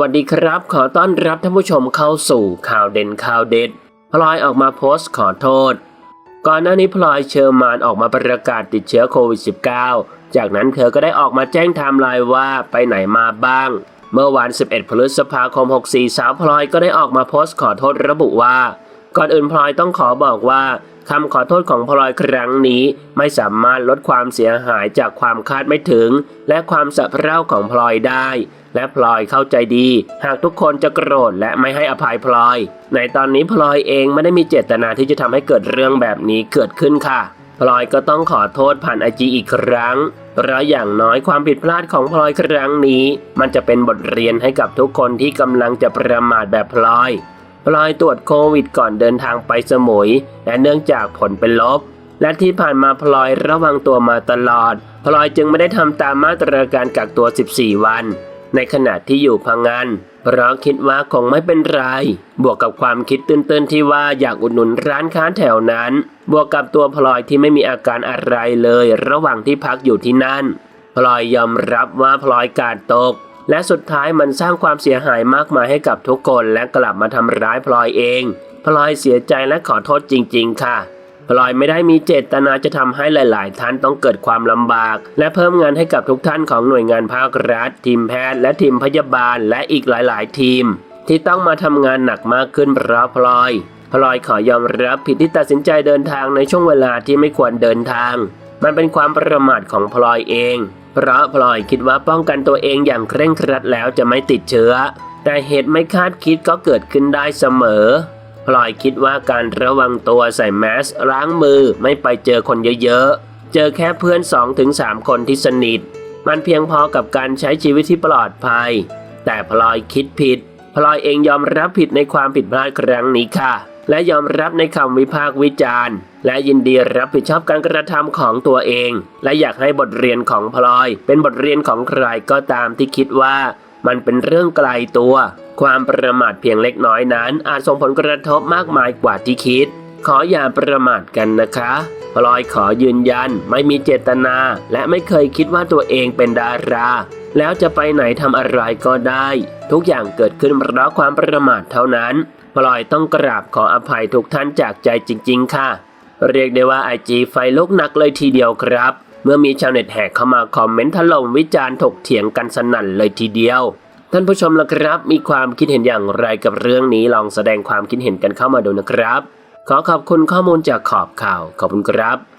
วัสดีครับ ขอต้อนรับท่านผู้ชมเข้าสู่ข่าวเด่นข่าวเด็ด พลอยออกมาโพสต์ขอโทษ ก่อนหน้านี้พลอยเชอร์มานออกมาประกาศติดเชื้อโควิด -19 จากนั้นเธอก็ได้ออกมาแจ้งไทม์ไลน์ว่าไปไหนมาบ้าง เมื่อวัน 11 พฤษภาคม 64 สาวพลอยก็ได้ออกมาโพสต์ขอโทษระบุว่า ก่อนอื่นพลอยต้องขอบอกว่าคำขอโทษของพลอยครั้งนี้ไม่สามารถลดความเสียหายจากความคาดไม่ถึง และความสะเพร่าของพลอยได้ และพลอยเข้าใจดี หากทุกคนจะโกรธและไม่ให้อภัยพลอย ในตอนนี้พลอยเองไม่ได้มีเจตนาที่จะทำให้เกิดเรื่องแบบนี้เกิดขึ้นค่ะ พลอยก็ต้องขอโทษผ่านไอจีอีกครั้งเพราะอย่างน้อยความผิดพลาดของพลอยครั้งนี้ มันจะเป็นบทเรียนให้กับทุกคนที่กำลังจะประมาทแบบพลอย พลอยตรวจโควิดก่อนเดินทางไปสมุย และเนื่องจากผลเป็นลบ และที่ผ่านมาพลอยระวังตัวมาตลอด พลอยจึงไม่ได้ทำตามมาตรการกักตัว 14 วัน ในขณะที่อยู่พังงานเพราะคิดว่าคงไม่เป็นไร บวกกับความคิดตื้นๆที่ว่าอยากอุดหนุนร้านค้าแถวนั้น บวกกับตัวพลอยที่ไม่มีอาการอะไรเลย ระหว่างที่พักอยู่ที่นั่น พลอยยอมรับว่าพลอยกาดตก และสุดท้ายมันสร้างความเสียหายมากมายให้กับทุกคนและกลับมาทำร้ายพลอยเอง พลอยเสียใจและขอโทษจริง ๆ ค่ะ พลอยไม่ได้มีเจตนาจะทำให้หลาย ๆ ท่านต้องเกิดความลำบาก และเพิ่มงานให้กับทุกท่านของหน่วยงานภาครัฐ ทีมแพทย์และทีมพยาบาลและอีกหลาย ๆ ทีม ที่ต้องมาทำงานหนักมากขึ้นเพราะพลอยพลอยขอยอมรับผิดที่ตัดสินใจเดินทางในช่วงเวลาที่ไม่ควรเดินทาง มันเป็นความประมาทของพลอยเอง เพราะพลอยคิดว่าป้องกันตัวเองอย่างเคร่งครัดแล้วจะไม่ติดเชื้อ แต่เหตุไม่คาดคิดก็เกิดขึ้นได้เสมอ พลอยคิดว่าการระวังตัวใส่แมสล้างมือไม่ไปเจอคนเยอะๆ เจอแค่เพื่อน 2-3 คนที่สนิท มันเพียงพอกับการใช้ชีวิตที่ปลอดภัย แต่พลอยคิดผิด พลอยเองยอมรับผิดในความผิดพลาดครั้งนี้ค่ะ และยอมรับในคำวิพากษ์วิจารณ์ และยินดีรับผิดชอบการกระทำของตัวเอง และอยากให้บทเรียนของพลอย เป็นบทเรียนของใครก็ตามที่คิดว่ามันเป็นเรื่องไกลตัว ความประมาทเพียงเล็กน้อยนั้น อาจส่งผลกระทบมากมายกว่าที่คิด ขออย่าประมาทกันนะคะพลอยขอยืนยันไม่มีเจตนา และไม่เคยคิดว่าตัวเองเป็นดารา แล้วจะไปไหนทำอะไรก็ได้ ทุกอย่างเกิดขึ้นเพราะความประมาทเท่านั้นพลอยต้องกราบขออภัยทุกท่านจากใจจริง ๆ ค่ะ เรียกได้ว่าไอจีไฟลุกหนักเลยทีเดียวครับ เมื่อมีชาวเน็ตแห่เข้ามาคอมเมนต์ถล่มวิจารณ์ถกเถียงกันสนั่นเลยทีเดียว ท่านผู้ชมล่ะครับ มีความคิดเห็นอย่างไรกับเรื่องนี้ลองแสดงความคิดเห็นกันเข้ามาดูนะครับ ขอขอบคุณข้อมูลจากขอบข่าว ขอบคุณครับ